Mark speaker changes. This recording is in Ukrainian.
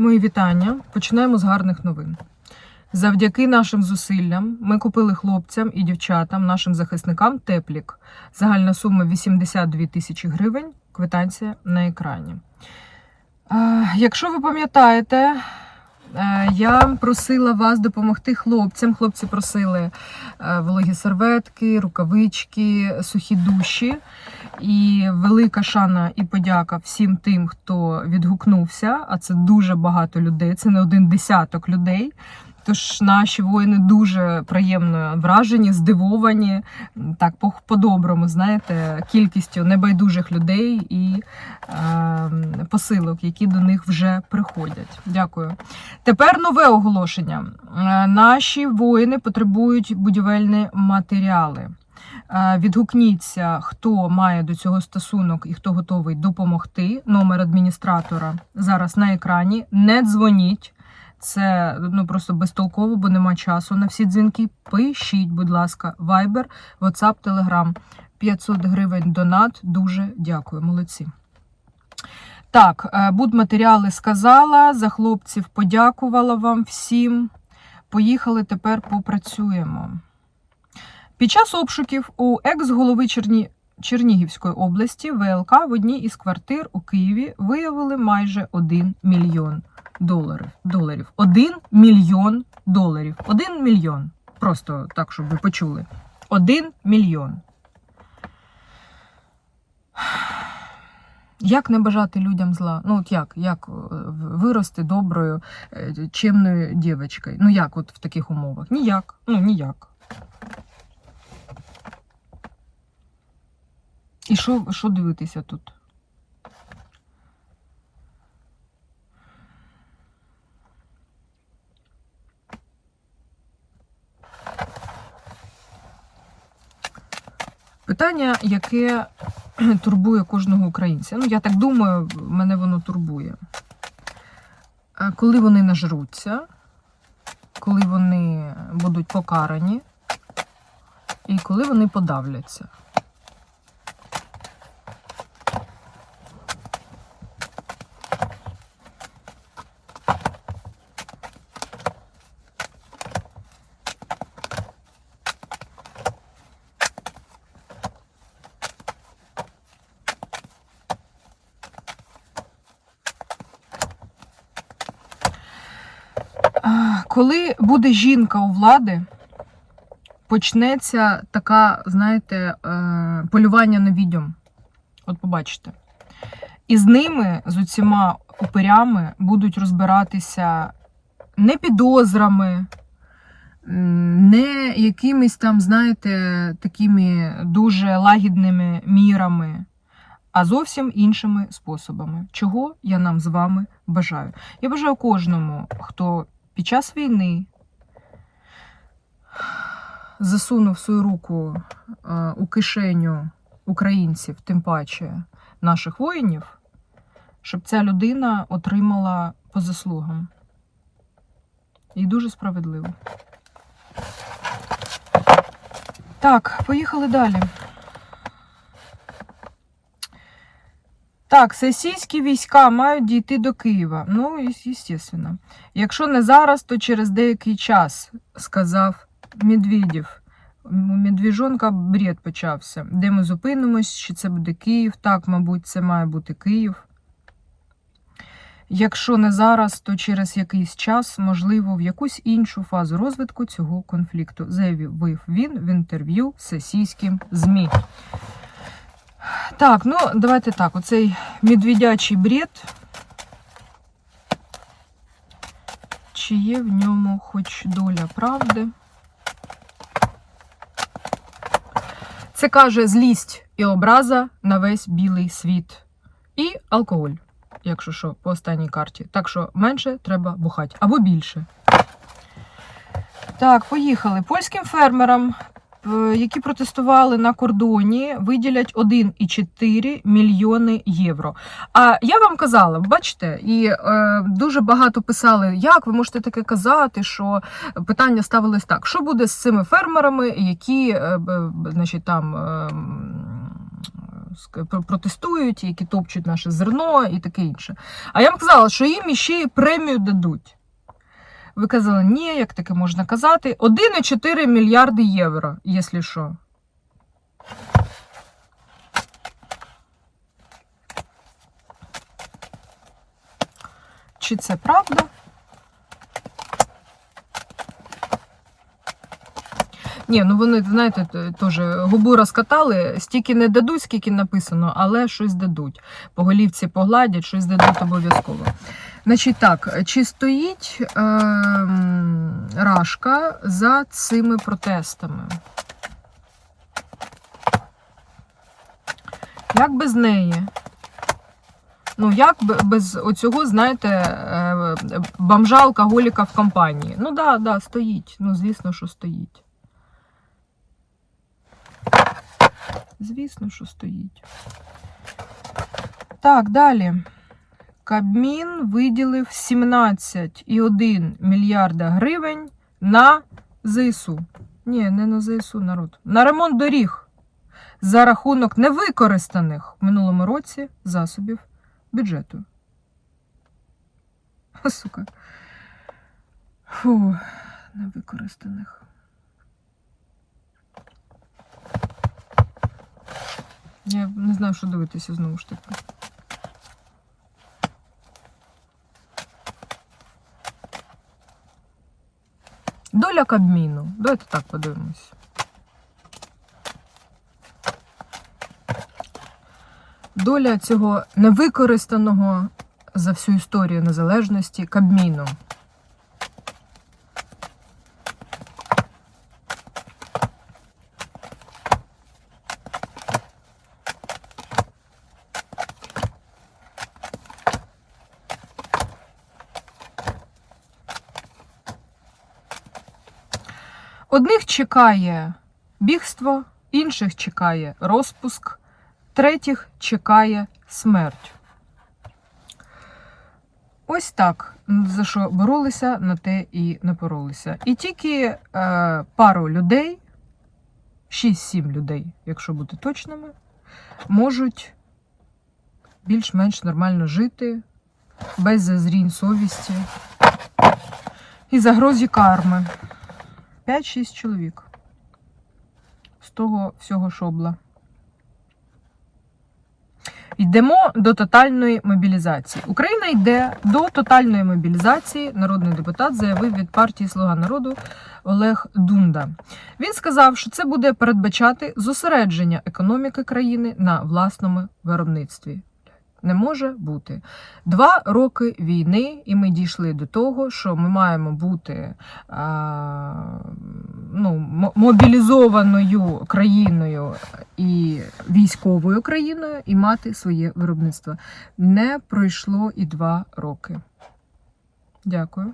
Speaker 1: Мої вітання. Починаємо з гарних новин. Завдяки нашим зусиллям ми купили хлопцям і дівчатам, нашим захисникам теплік. Загальна сума 82 тисячі гривень. Квитанція на екрані. Якщо ви пам'ятаєте, е, я просила вас допомогти хлопцям. Хлопці просили е, вологі серветки, рукавички, сухі душі. І велика шана і подяка всім тим, хто відгукнувся. А це дуже багато людей. Це не один десяток людей. Тож наші воїни дуже приємно вражені, здивовані, так по- по-доброму, знаєте, кількістю небайдужих людей і е, посилок, які до них вже приходять. Дякую. Тепер нове оголошення. Е, Наші воїни потребують будівельні матеріали. Е, Відгукніться, хто має до цього стосунок і хто готовий допомогти. Номер адміністратора зараз на екрані. Не дзвоніть. Це ну просто безтолково, бо нема часу на всі дзвінки. Пишіть, будь ласка, Viber, WhatsApp, Telegram. 500 гривень донат. Дуже дякую, молодці. Так, е, будматеріали сказала, за хлопців подякувала вам всім. Поїхали тепер попрацюємо. Під час обшуків у екс-голови Черні... Чернігівської області ВЛК в одній із квартир у Києві виявили майже 1 мільйон доларів. доларів. 1 мільйон доларів. 1 мільйон. Просто так, щоб ви почули. 1 мільйон. Як не бажати людям зла? Ну, от як? Як е, вирости доброю, е, чемною дівчинкою? Ну як от в таких умовах? Ніяк. Ну, ніяк. І що, що дивитися тут? Питання, яке турбує кожного українця. Ну, я так думаю, мене воно турбує. Коли вони нажруться, коли вони будуть покарані, і коли вони подавляться. Коли буде жінка у влади, почнеться така, знаєте, е, полювання на відьом. От побачите. І з ними, з оціма упирями, будуть розбиратися не підозрами, не якимись там, знаєте, такими дуже лагідними мірами, а зовсім іншими способами. Чого я нам з вами бажаю? Я бажаю кожному, хто під час війни засунув свою руку е, у кишеню українців, тим паче наших воїнів, щоб ця людина отримала по заслугам. І дуже справедливо. Так, поїхали далі. Так, російські війська мають дійти до Києва. Ну, звісно. Якщо не зараз, то через деякий час, сказав Медведєв. У Медвіжонка бред почався. Де ми зупинимось, чи це буде Київ? Так, мабуть, це має бути Київ. Якщо не зараз, то через якийсь час, можливо, в якусь іншу фазу розвитку цього конфлікту, заявив він в інтерв'ю з російським ЗМІ. Так, ну давайте так. Оцей медведячий бред. Чи є в ньому хоч доля правди? Це каже злість і образа на весь білий світ. І алкоголь, якщо що, по останній карті. Так що менше треба бухати або більше. Так, поїхали. Польським фермерам, які протестували на кордоні, виділять 1,4 мільйони євро. А я вам казала, бачите, і е, дуже багато писали, як ви можете таке казати, що питання ставилось так: що буде з цими фермерами, які е, значить, там. е, протестують, які топчуть наше зерно і таке інше. А я вам казала, що їм іще й премію дадуть. Ви казали, ні, як таке можна казати. 1,4 мільярди євро, якщо що. Чи це правда? Ні, ну вони, знаєте, теж губу розкатали, стільки не дадуть, скільки написано, але щось дадуть. По голівці погладять, щось дадуть обов'язково. Значить так, чи стоїть е, Рашка за цими протестами? Як без неї? Ну, як без оцього, знаєте, е, бомжа алкоголіка в компанії? Ну, да, да, стоїть. Ну, звісно, що стоїть. Звісно, що стоїть. Так, далі. Кабмін виділив 17,1 мільярда гривень на ЗСУ. Ні, не на ЗСУ, народ. На ремонт доріг за рахунок невикористаних в минулому році засобів бюджету. Сука. Фу, невикористаних. Я не знаю, що дивитися знову ж таки. Доля Кабміну. Давайте так подивимось. Доля цього невикористаного за всю історію незалежності Кабміну. Одних чекає бігство, інших чекає розпуск, третіх чекає смерть. Ось так. За що боролися, на те і напоролися. І тільки е, пару людей, 6-7 людей, якщо бути точними, можуть більш-менш нормально жити, без зазрінь совісті і загрозі карми. 5-6 чоловік. З того всього шобла. Йдемо до тотальної мобілізації. Україна йде до тотальної мобілізації. Народний депутат заявив від партії Слуга народу Олег Дунда. Він сказав, що це буде передбачати зосередження економіки країни на власному виробництві. Не може бути два роки війни, і ми дійшли до того, що ми маємо бути а, ну, мобілізованою країною і військовою країною і мати своє виробництво. Не пройшло і два роки. Дякую.